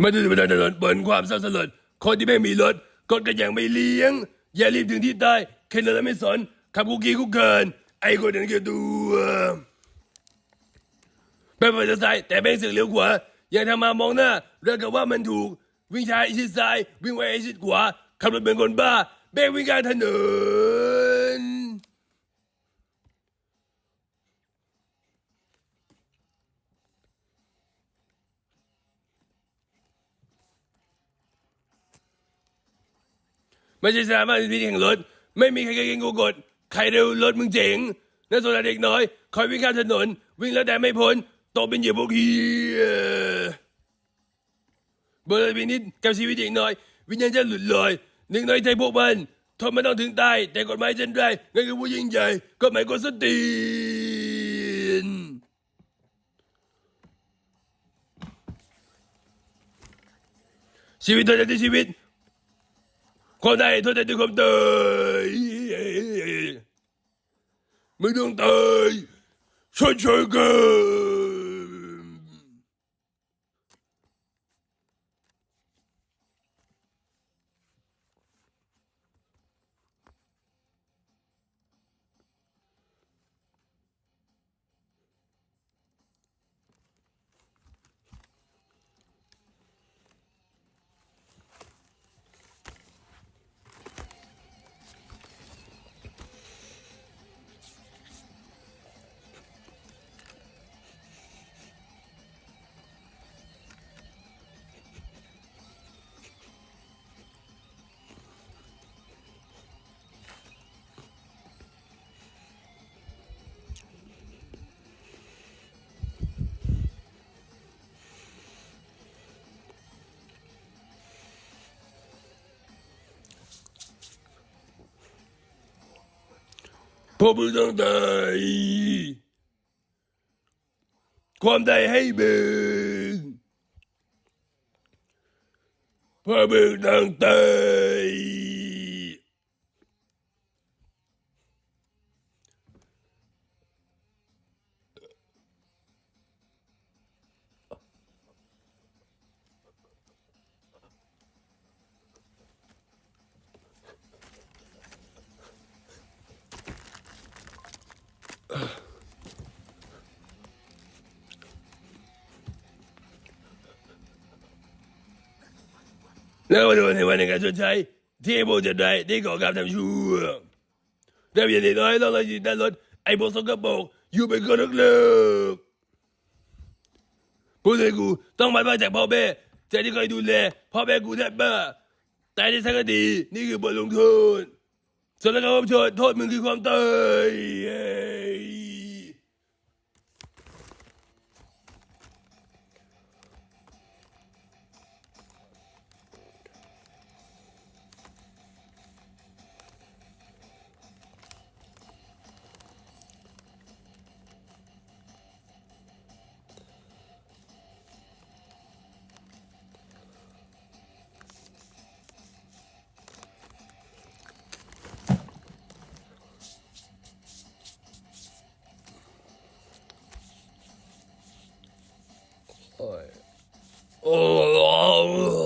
ไม่ได้บนถนนเปิดความเศร้าสลดคนที่ไม่มีรถก็ก็ยังไม่เลี้ยง อย่ารีบถึงที่ต้แค่นั้นแล้วไม่สนขับคุกกี้คุกเกิน ไอ้คนนั้นก็ตัวไปไปจะซ้ายแต่แบงสึกเลี้ยวขวาอย่าทำมามองหน้าเรื่องกับว่ามันถูก วิ่งช้าอีชิดซ้าย วิ่งไวอีชิดขวาขับรถเป็นคนบ้าแบงวิ่งกลางถนน ไม่ใช่สนามบ้านพิธีแข่งรถ ไม่มีใครเก่งกูกด ใครเร็วรถมึงเจ๋งนั่นส่วนเด็กน้อย คอยวิ่งข้ามถนน วิ่งแล้วแต่ไม่พ้นตกเป็นเหยื่อพวกเฮียบอร์วินิดกับชีวิตเด็กน้อย วิญญาณจะหลุดลอยหนึ่งน้อยใจพวกมันทนไม่ต้องถึงตายแต่กฎหมายเช่นไรนั่นคือผู้ยิ่งใหญ่กฎหมายกดสนตีนชีวิตโทษที่ชีวิต คนใดโทษแต่ด้ว ยความตายไม่ต้องตายช่วยช่วยๆกันพวกมึงต้องตายความใดให้มึงพวกมึงต้องตาย แล้วมาดูในวันในการชดใช้ที่ไอ้โบจะได้ที่ก่อการทำชั่วแล้วอย่างน้อยต้องเรายืนด้านรถไอ้โบสกปรกอยู่เป็นคนนักเลิกผู้ชายกูต้องมาบ้านจากพ่อแม่ใจที่คอยดูแลพ่อแม่กูแทบบ้าตายในสักคดีนี่คือบทลงโทษส่วนแล้วก็รับโทษโทษมึงคือความตาย โอ้